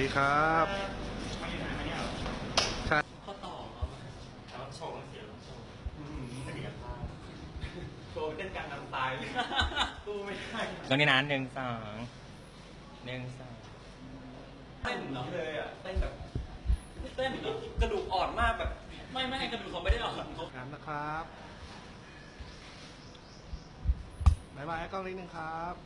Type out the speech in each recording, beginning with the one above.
ดีครับใช่ข้อต่อครับโชว์เสียงโชว์ศักยภาพโชว์เต้นกลางน้ำตายเลยกูไม่ได้ตรงนี้นะหนึ่งสองหนึ่งสองเต้นเหรอเลยอะเต้นแบบเต้นแบบกระดูกอ่อนมากแบบไม่ไม่กระดูกเขาไม่ได้อ่อนเขาครับนะครับบายบายกล้องนิดนึงครับ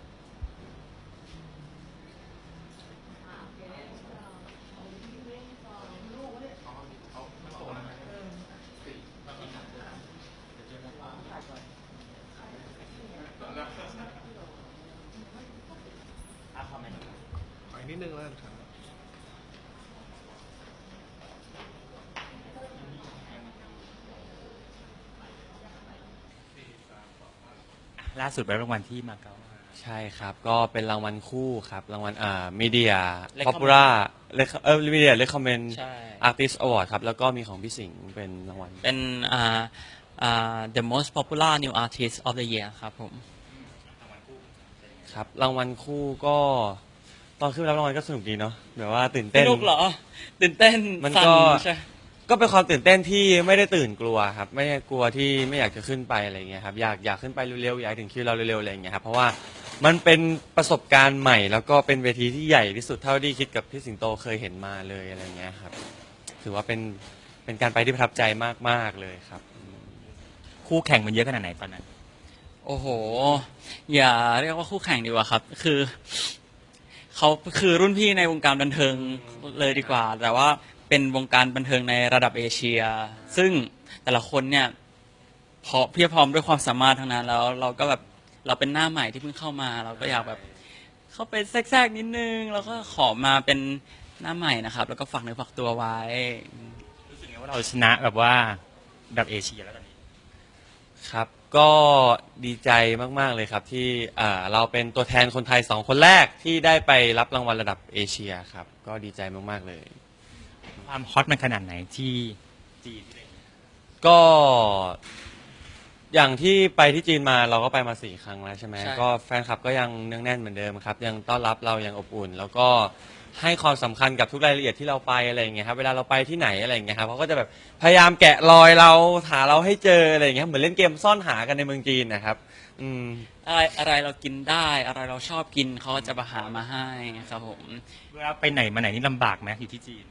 อะคอมเมนต์ ขออีก นิดนึงแล้วกันครับล่าสุดไปรางวัลที่มาเก๊ามาใช่ครับ ก็เป็นรางวัลคู่ครับ รางวัลอ่ามีเดีย Recommend พ o ปูล่าเออมีเดียเลคคอมเมนต์ใช่ อาร์ติสต์อวอร์ดครับ แล้วก็มีของพี่สิงห์เป็นรางวัล เป็นอ่าอ่า the most popular new artist of the year ครับผม ครับ รางวัลคู่ก็ต อนขึ้นไปรับรางวัลก็สนุกดีเนาะแบบว่าตื่นสเต้นนุกเหรอ ตื่นเต้นมันสั่ก็ใช่ ก็เป็นความตื่นเต้นที่ไม่ได้ตื่นกลัวครับ ไม่ได้กลัวที่ไม่อยากจะขึ้นไปอะไรเงี้ยครับอยากอยากขึ้นไปเร็วๆอยากถึงคิวเราเร็วๆอะไรเงี้ยครับเพราะว่ามันเป็นประสบการณ์ใหม่ แล้วก็เป็นเวทีที่ใหญ่ที่สุดเท่าที่คิดกับพี่สิงโตเคยเห็นมาเลยอะไรเงี้ยครับ ถือว่าเป็นเป็นการไปที่ประทับใจมากๆเลยครับ คู่แข่งมันเยอะขนาดไหนตอนนั้น โอ้โห อย่าเรียกว่าคู่แข่งดีกว่าครับ คือ เขาคือรุ่นพี่ในวงการบันเทิงเลยดีกว่า แต่ว่าเป็นวงการบันเทิงในระดับเอเชีย ซึ่งแต่ละคนเนี่ยพอเพียบพร้อมด้วยความสามารถทั้งนั้นแล้ว เราก็แบบเราเป็นหน้าใหม่ที่เพิ่งเข้ามา เราก็อยากแบบ เข้าไปแทรกๆนิดนึง แล้วก็ขอมาเป็นหน้าใหม่นะครับ แล้วก็ฝากเนื้อฝากตัวไว้ รู้สึกไงว่าเราชนะแบบว่าระดับเอเชียแล้วตอนนี้ครับ ก็ดีใจมาก ๆ เลยครับที่อ่าเราเป็นตัวแทนคนไทยสองคนแรกที่ได้ไปรับรางวัลระดับเอเชียครับ ก็ดีใจมาก ๆ เลย ความฮอตมันขนาดไหนที่จีนก็อย่างที่ไปที่จีนมาเราก็ไปมาสี่ครั้งแล้วใช่ไหมใช่ ก็แฟนคลับก็ยังเนืองแน่นเหมือนเดิมครับ ยังต้อนรับเราอย่างอบอุ่น แล้วก็ ให้ความสำคัญกับทุกรายละเอียดที่เราไปอะไรอย่างเงี้ยครับเวลาเราไปที่ไหนอะไรอย่างเงี้ยครับเขาก็จะแบบพยายามแกะรอยเราหาเราให้เจออะไรอย่างเงี้ยเหมือนเล่นเกมซ่อนหากันในเมืองจีนนะครับ อืม อะไรอะไรเรากินได้ อะไรเราชอบกินเขาก็จะมาหามาให้ครับผม เวลาไปไหนมาไหนนี่ลำบากไหมอยู่ที่จีน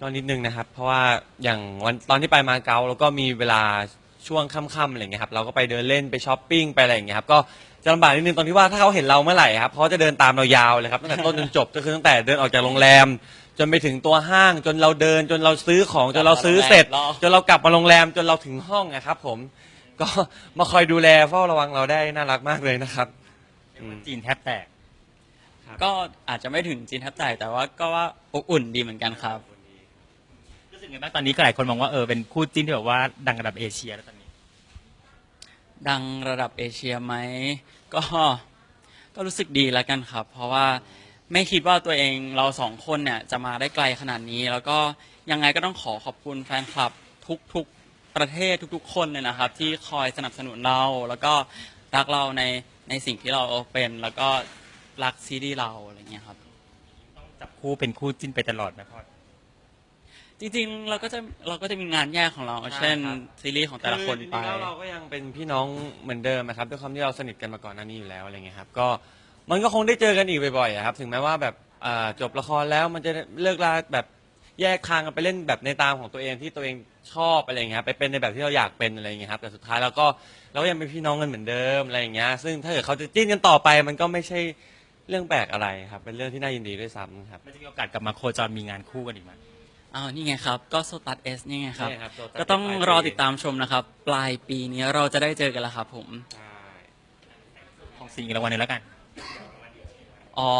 ก็นิดนึงนะครับ เพราะว่าอย่างวันตอนที่ไปมาเก๊าแล้วก็มีเวลาช่วงค่ำๆอะไรอย่างเงี้ยครับเราก็ไปเดินเล่นไปช้อปปิ้งไปอะไรอย่างเงี้ยครับก็ จะลำบากนิดนึงตรงที่ว่าถ้าเขาเห็นเราเมื่อไหร่ครับเขาจะเดินตามเรายาวเลยครับตั้งแต่ต้นจนจบก็คือตั้งแต่เดินออกจากโรงแรม จนไปถึงตัวห้างจนเราเดินจนเราซื้อของจนเราซื้อเสร็จรอจนเรากลับมาโรงแรมจนเราถึงห้องนะครับ ผม ก็มาคอยดูแลเฝ้าระวังเราได้น่ารักมากเลยนะครับอืมจีนแทบแตกก็อาจจะไม่ถึงจีนแทับใจแต่ว่าก็ว่าอบอุ่นดีเหมือนกันครับ รู้สึกไงบ้างตอนนี้ก็หลายคนมองว่าเออเป็นคู่จิ้นที่แบบว่าดังระดับเอเชียแล้วตอนนี้ ดังระดับเอเชียไหมก็ก็รู้สึกดีแล้วกันครับ เพราะว่าไม่คิดว่าตัวเองเราสองคนเนี่ยจะมาได้ไกลขนาดนี้ แล้วก็ยังไงก็ต้องขอขอบคุณแฟนคลับทุกๆประเทศทุกๆ คนเลยนะครับ ที่คอยสนับสนุนเรา แล้วก็รักเราในในสิ่งที่เราเป็น แล้วก็รักซีรีส์เราอะไรเงี้ยครับ ต้องจับคู่เป็นคู่จิ้นไปตลอดไหมพ่อ จริงๆ เราก็จะเราก็จะมีงานแยกของเรา ใช่เช่นครับซีรีส์ของแต่ละคนคือจไปริงๆแล้วเราก็ยังเป็นพี่น้องเหมือนเดิมนะครับด้วยความที่เราสนิทกันมาก่อนหน้านี้อยู่แล้วอะไรเงี้ยครับก็มันก็คงได้เจอกันอีกบ่อยๆอะครับ ถึงแม้ว่าแบบอ่าจบละครแล้วมันจะเลิกลาแบบแยกทางกันไปเล่นแบบในตามของตัวเองที่ตัวเองชอบอะไรเงี้ยครับไปเป็นในแบบที่เราอยากเป็นอะไรเงี้ยครับแต่สุดท้ายเราก็เราก็ยังเป็นพี่น้องกันเหมือนเดิมอะไรอย่างเงี้ยซึ่งถ้าเกิดเขาจะจิ้นกันต่อไป มันก็ไม่ใช่เรื่องแปลกอะไรครับเป็นเรื่องที่น่ายินดีด้วยซ้ำครับ มันจะมีโอกาสกลับมาโคจรมีงานคู่กันอีกไหม อ้าวนี่ไงครับ ก็โซตัสเอสนี่ไงครับนี่ครับ Sotus ก็ต้องปลายปีรอติดตามชมนะครับ ปลายปีนี้เราจะได้เจอกันแล้วครับผม ใช่ของสิงห์อีกรางวัลหนึงแล้วกัน อ๋อ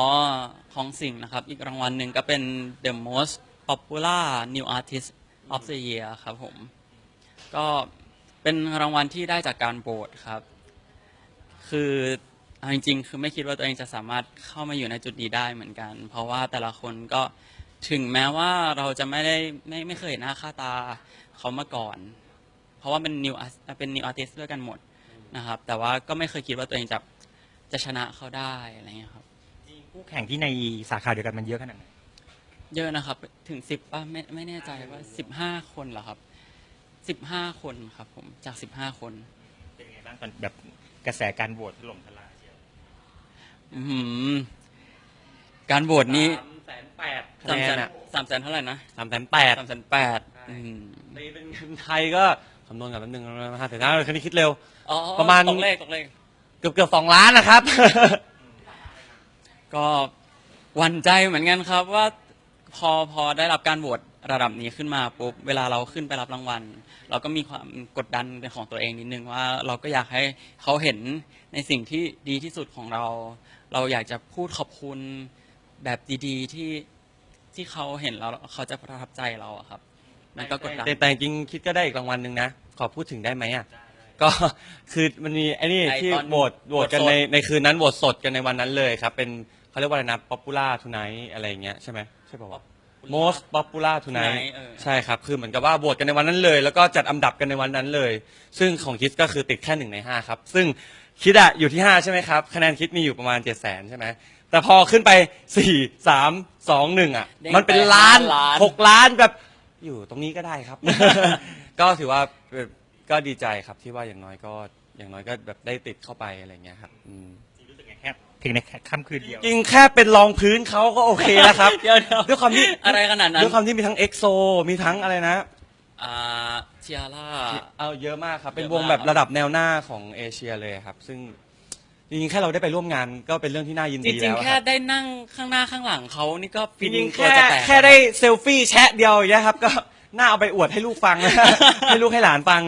ของสิ่งนะครับ อีกรางวัลหนึ่งก็เป็น the most popular new artist of the year ครับผม ก็เป็นรางวัลที่ได้จากการโหวตครับ คือเอาจริงๆ คือไม่คิดว่าตัวเองจะสามารถเข้ามาอยู่ในจุดนี้ได้เหมือนกัน เพราะว่าแต่ละคนก็ ถึงแม้ว่าเราจะไม่ได้ไม่ไม่เคยเห็นหน้าค่าตาเขามาก่อน เพราะว่าเป็น new art เป็น new artist ด้วยกันหมดนะครับ แต่ว่าก็ไม่เคยคิดว่าตัวเองจะจะชนะเขาได้อะไรเงี้ยครับจริงคู่แข่งที่ในสาขาเดียวกันมันเยอะขนาดไหนเยอะนะครับ ถึงสิบป่ะไม่ไม่แน่ใจว่าสิบห้าคนเหรอครับสิบห้าคนครับ ผมจากสิบห้าคน เป็นยังไงบ้างตอนแบบกระแสการโหวตถล่มทลายเชียวอือหือการโหวตนี้สาม แสนแปดคะสามแนแสนนอะ สามแสนเท่าไหร่นะสามแสนแปดสามแสนแปดใช่อืมตีเป็นเงินไทยก็คำนวณกันแป๊บนึงห้าแสนห้าคืนนี้คิดเร็ว อ๋อประมาณ ตกเลขตกเลข เกือบเกือบสองล้านนะครับ ก็หวั่นใจเหมือนกันครับว่าพอพอได้รับการโหวตระดับนี้ขึ้นมาปุ๊บเวลาเราขึ้นไปรับรางวัล เราก็มีความกดดันเป็นของตัวเองนิดนึงว่าเราก็อยากให้เขาเห็นในสิ่งที่ดีที่สุดของเรา เราอยากจะพูดขอบคุณ แบบดีๆที่ที่เขาเห็นแล้วเขาจะประทับใจเราอะครับ มันก็กดดัน แต่แต่จริงๆคิดก็ได้อีกรางวัลหนึ่งนะ ขอพูดถึงได้ไหมอะ ก็คือมันมีไอ้นี่ไอ้ที่ตอนโหวตโหวตกันโหวตสด ในในคืนนั้นโหวตสดกันในวันนั้นเลยครับ เป็นเขาเรียกว่าอะไรนะ popular tonight อะไรอย่างเงี้ยใช่ไหมใช่ป่าวะ most popular tonight Tonight เออ ใช่ครับ คือเหมือนกับว่าโหวตกันในวันนั้นเลย แล้วก็จัดอันดับกันในวันนั้นเลย ซึ่งของคิดก็คือติดแค่หนึ่งในห้าครับ ซึ่งคิดอะอยู่ที่ห้าใช่ไหมครับ คะแนนคิดมีอยู่ประมาณเจ็ดแสนใช่ไหม แต่พอขึ้นไปสี่สามสองหนึ่งอะเด้งมันเป็นไปล้านห้าล้าน หกล้านแบบ อยู่ตรงนี้ก็ได้ครับ ก็ถือว่าแบบก็ดีใจครับที่ว่าอย่างน้อยก็อย่างน้อยก็แบบได้ติดเข้าไปอะไรเงี้ยครับอืมจริงรู้สึกไงแค่เพียงในแค่ค่ำคืนเดียว จริงแค่เป็นรองพื้นเขาก็โอเคแล้วครับ เดี๋ยวเดี๋ยวด้วยความที่อะไรขนาดนั้น ด้วยความที่มีทั้งเอ็กโซมีทั้งอะไรนะ อ่าเทียร่า เอาเยอะมากครับ เป็นเยอะวงมากแบบระดับแนวหน้าของเอเชียเลยครับ ซึ่ง จริงๆแค่เราได้ไปร่วมงานก็เป็นเรื่องที่น่ายินจดีริงแล้วๆคแค่รับได้นั่งข้างหน้าข้างหลังเขานี่ก็จฟินริงๆตัวแค่จะแตกแค่ได้เซลฟี่แชะเดียวอย่างเงี้ยครับ ก็น่าเอาไปอวดให้ลูกฟังให้ลูกให้หลานฟัง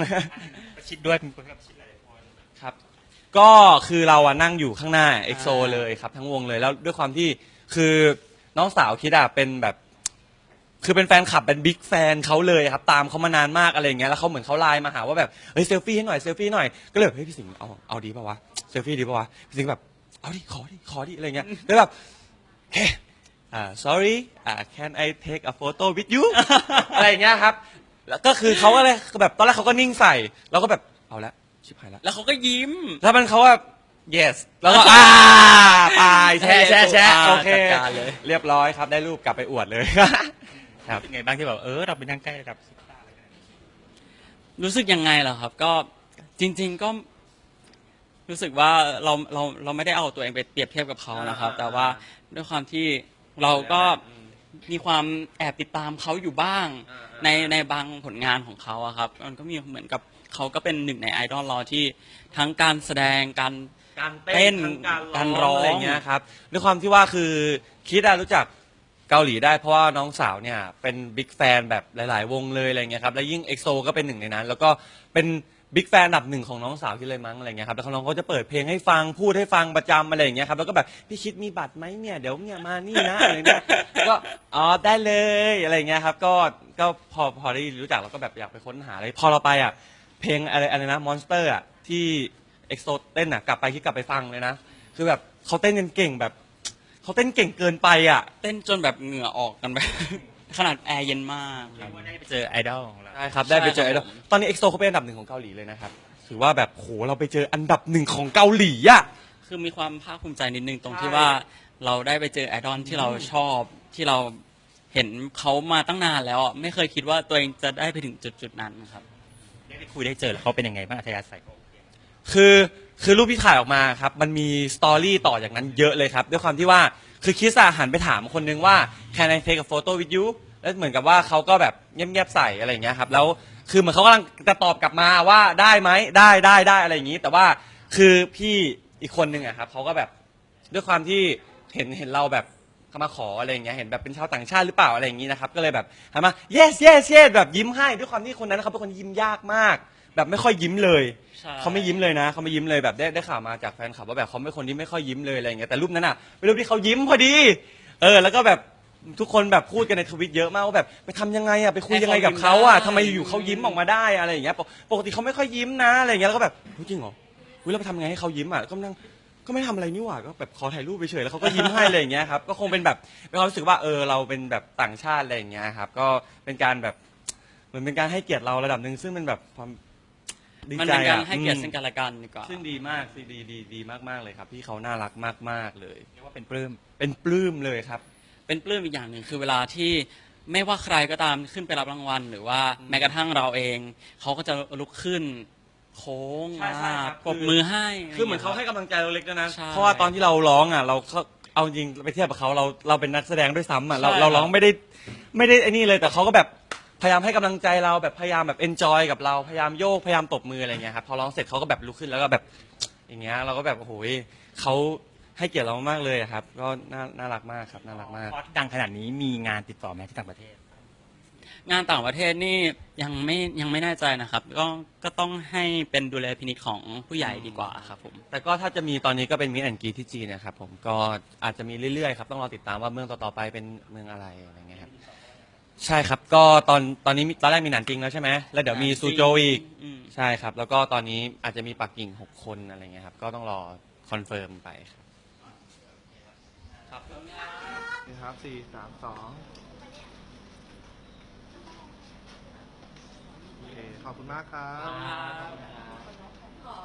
ประชิดด้วยเป็นคนกับประชิดหลายๆคนครับ ก็คือเราอะนั่งอยู่ข้างหน้าเอ็กโซเลยครับ ทั้งวงเลยแล้วด้วยความที่คือน้องสาวคิดอะเป็นแบบ คือเป็นแฟนคลับเป็นบิ๊กแฟนเขาเลยครับ ตามเขามานานมากอะไรอย่างเงี้ยแล้วเขาเหมือนเขาไลน์มาหาว่าแบบเฮ้ยเซลฟี่ให้หน่อยเซลฟี่หน่อยก็เลยแบบเฮ้ยพี่สิงห์เอาเอาดีป่าวะ เซลฟี่ดีป่าวะพี่สิงห์แบบเอาดิขอดิขอดิอะไรเงี้ยแล้วแบบเฮ้อ่า sorry อ่า can I take a photo with you อะไรอย่างเงี้ยครับ แล้วก็คือเขาก็เลยแบบตอนแรกเขาก็นิ่งใส่เราก็แบบเอาละชิบหายละแล้วเขาก็ยิ้ม แล้วมันเขาว่า yes แล้วก็อ่าไปแชร์แชร์แชร์อ่าโอเคจัดการเลย เรียบร้อยครับได้รูปกลับไปอวดเลย ครับเป็นไงบ้างที่แบบเออเราไปนั่งใกล้ระดับซุปตาร์อะไรขนาดนี้รู้สึกยังไงเหรอครับ ก็จริง ๆ ก็ รู้สึกว่าเราเราเราไม่ได้เอาตัวเองไปเปรียบเทียบกับเขานะครับอ่าแต่ว่าด้วยความที่เราก็มีความแอบติดตามเขาอยู่บ้างอ่าในในบางผลงานของเขาอะครับ มันก็มีเหมือนกับเขาก็เป็นหนึ่งในไอดอลเราที่ทั้งการแสดงการ การเต้เต้นนทั้งการการร้ร้อองงอะไรเงี้ยครับด้วยความที่ว่าคือคิดอะรู้จักเกาหลีได้เพราะว่าน้องสาวเนี่ยเป็นบิ๊กแฟนแบบหลาย ๆ วงเลยอะไรเงี้ยครับแล้วยิ่งเอ็กโซก็เป็นหนึ่งในนั้น แล้วก็เป็น บิ๊กแฟนอันดับหนึ่งของน้องสาวคิดเลยมั้งอะไรเงี้ยครับแล้วน้องก็จะเปิดเพลงให้ฟังพูดให้ฟังประจำอะไรอย่างเงี้ยครับแล้วก็แบบพี่คิดมีบัตรไหมเนี่ยเดี๋ยวเนี่ยมานี่นะอะไรเงี้ยก็อ๋อได้เลยอะไรเงี้ยครับก็ก็พอพอได้รู้จักเราก็แบบอยากไปค้นหาเลยพอเราไปอะเพลงอะไรอะไรนะมอนสเตอร์อะที่เอ็กโซเต้นอะกลับไปคิดกลับไปฟังเลยนะ คือแบบเขาเต้นกันเก่งแบบเขาเต้นเก่งเกินไปอะ เต้นจนแบบเหงื่อออกกันไป ขนาดแอร์เย็นมากเรียกว่าได้ไปเจอไอดอลของเราใช่ครับ ได้ไปเจอใช่ไอคดรัอบลผม ตอนนี้เอ็กโซเขาเป็นอันดับหนึ่งของเกาหลีเลยนะครับ ถือว่าแบบโหเราไปเจออันดับหนึ่งของเกาหลีอะคือมีความภาคภูมิใจนิดนึงตรงใช่ที่ว่าเราได้ไปเจอไอดอลที่เราชอบที่เราเห็นเขามาตั้งนานแล้วอะไม่เคยคิดว่าตัวเองจะได้ไปถึงจุดจุดๆนั้นนะครับ ได้ไปคุยได้เจอแล้วเขาเป็นยังไงบ้างอัธยาศัยเขาคือคือรูปที่ถ่ายออกมาครับ มันมีสตอรี่ต่อจากนั้นเยอะเลยครับ ด้วยความที่ว่าคือคิสอะหันไปถามคนนึงว่า can I take a photo with you แล้วเหมือนกับว่าเขาก็แบบเงียบๆใส่อะไรอย่างเงี้ยครับแล้วคือเหมือนเขากำลังจะตอบกลับมาว่าได้ไหมได้ได้ได้อะไรอย่างงี้ แต่ว่าคือพี่อีกคนนึงอะครับเขาก็แบบด้วยความที่เห็นเห็นเราแบบเขามาขออะไรอย่างเงี้ยเห็นแบบเป็นชาวต่างชาติหรือเปล่าอะไรอย่างงี้นะครับก็เลยแบบหันมา yes yes yes แบบยิ้มให้ด้วยความที่คนนั้นเขาเป็นคนยิ้มยากมาก แบบไม่ค่อยยิ้มเลย ใช่ เขาไม่ยิ้มเลยนะเขาไม่ยิ้มเลยแบบได้ได้ข่าวมาจากแฟนคลับว่าแบบเขาเป็นคนที่ไม่ค่อยยิ้มเลยอะไรอย่างเงี้ยแต่รูปนั้นอะเป็นรูปที่เขายิ้มพอดี เออ แล้วก็แบบ ทุกคนแบบพูดกันในทวิตเยอะมากว่าแบบไปทำยังไงอะไปคุยยังไงกับเขาอะทำไมอยู่ๆเขายิ้มออกมาได้อะไรอย่างเงี้ยปกปกติเขาไม่ค่อยยิ้มนะอะไรอย่างเงี้ยแล้วก็แบบเฮ้ยจริงเหรอเฮ้ยเราไปทำไงให้เขายิ้มอะก็นั่งก็ไม่ทำอะไรนี่หว่าก็แบบขอถ่ายรูปไปเฉยๆแล้วเขาก็ยิ้มให้อะไรอย่างเงี้ยครับก็คงเป็นแบบเป็นความรู้สึกว่าเออเราเป็นแบบต่างชาติอะไรอย่างเงี้ยครับก็เป็นการแบบเหมือนเป็นการให้เกียรติเราระดับหนึ่งซึ่งเป็นแบบความดีมันใจเป็นการอะให้เกียรติอืมซึ่งกันและกันดีกว่าซึ่งดีมากสิดีดีดีมากๆเลยครับพี่เขาน่ารักมากๆเลย เรียกว่าเป็นปลื้ม เป็นปลื้มเลยครับ เป็นปลื้มอีกอย่างหนึ่งคือเวลาที่ไม่ว่าใครก็ตามขึ้นไปรับรางวัล หรือว่าแม้กระทั่งเราเอง เขาก็จะลุกขึ้น โค้งใช่ใช่มาครับ ปรบมือให้คือเหมือนเขาให้กำลังใจเราเล็กด้วยนะ ใช่ เพราะว่าตอนที่เราร้องอะเราก็เอาจริงไปเทียบกับเขาเราเราเป็นนักแสดงด้วยซ้ำอะเราใช่เราครับร้องไม่ได้ไม่ได้ไอ้นี่เลยแต่เขาก็แบบพยายามให้กำลังใจเราแบบพยายามแบบเอนจอยกับเราพยายามโยกพยายามตบมืออะไรเงี้ยครับพอร้องเสร็จเขาก็แบบลุกขึ้นแล้วก็แบบอย่างเงี้ยเราก็แบบโอ้โหเขา ให้เกียรติเรามากเลยอะครับ ก็น่าน่ารักมากครับน่ารักมากพอดังขนาดนี้มีงานติดต่อไหมที่ต่างประเทศ งานต่างประเทศนี่ยังไม่ยังไม่แน่ใจนะครับ ก็ก็ต้องให้เป็นดุลยพินิจของผู้ใหญ่ดีกว่าครับผม แต่ก็ถ้าจะมีตอนนี้ก็เป็นมิสแอนกีที่จีนนะครับผมก็อาจจะมีเรื่อยๆครับต้องรอติดตามว่าเมืองต่อๆไปเป็นเมืองอะไรอะไรเงี้ยครับใช่ครับก็ตอนตอนนี้มีตอนแรกมีหนานจริงแล้วใช่ไหมแล้วเดี๋ยวมีซูโจวอีกอืม ใช่ครับ แล้วก็ตอนนี้อาจจะมีปักกิ่งหกคนอะไรเงี้ยครับก็ต้องรอคอนเฟิร์มไปครับ นี่ครับสี่สามสองโอเคขอบคุณมากครับ ขอ